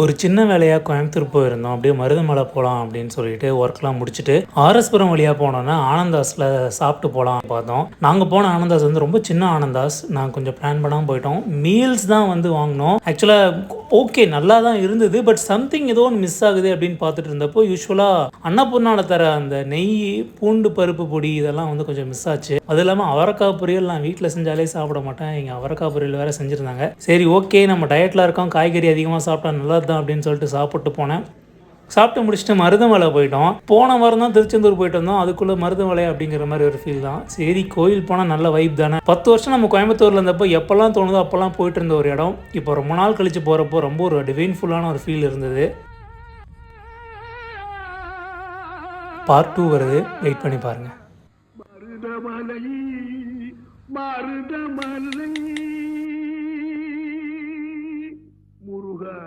ஒரு சின்ன வேலையாக கோயம்புத்தூர் போயிருந்தோம். அப்படியே மருதமலை போகலாம் அப்படின்னு சொல்லிட்டு ஒர்க்லாம் முடிச்சுட்டு ஆர்எஸ்புரம் வழியாக போனோன்னா ஆனந்தாஸில் சாப்பிட்டு போகலாம் பார்த்தோம். நாங்கள் போன ஆனந்தாஸ் வந்து ரொம்ப சின்ன ஆனந்தாஸ். நாங்கள் கொஞ்சம் பிளான் பண்ணாமல் போயிட்டோம். மீல்ஸ் தான் வந்து வாங்கினோம். ஆக்சுவலாக ஓகே நல்லா தான் இருந்தது பட் சம்திங் ஏதோ ஒன்று மிஸ் ஆகுது அப்படின்னு பார்த்துட்டு இருந்தப்போ யூஸ்வலாக அன்னபூர்ணால தர அந்த நெய் பூண்டு பருப்பு பொடி இதெல்லாம் வந்து கொஞ்சம் மிஸ் ஆச்சு. அது இல்லாமல் அவரக்காய் பொரியல் நான் வீட்டில் செஞ்சாலே சாப்பிட மாட்டேன். இங்கே அவரக்காய் பொரியல் வேறு செஞ்சுருந்தாங்க. சரி ஓகே நம்ம டயட்டில் இருக்கோம். காய்கறி அதிகமாக சாப்பிட்டா நல்லா தான் அப்படின்னு சொல்லிட்டு சாப்பிட்டு போனேன். சாப்பிட்டு முடிச்சுட்டு மருதமலை போயிட்டோம். போன வாரம் தான் திருச்செந்தூர் போயிட்டு வந்தோம். அதுக்குள்ளே மருதமலை அப்படிங்கிற மாதிரி ஒரு ஃபீல் தான். சரி கோயில் போனால் நல்ல வைப் தானே. பத்து வருஷம் நம்ம கோயம்புத்தூரில் இருந்தப்போ எப்போல்லாம் தோணுதோ அப்போல்லாம் போயிட்டு இருந்த ஒரு இடம். இப்போ ரொம்ப நாள் கழித்து போகிறப்போ ரொம்ப ஒரு டிவைன்ஃபுல்லான ஒரு ஃபீல் இருந்தது. பார்ட் டூ வருது. வெயிட் பண்ணி பாருங்கள் மருதமலை. முருகா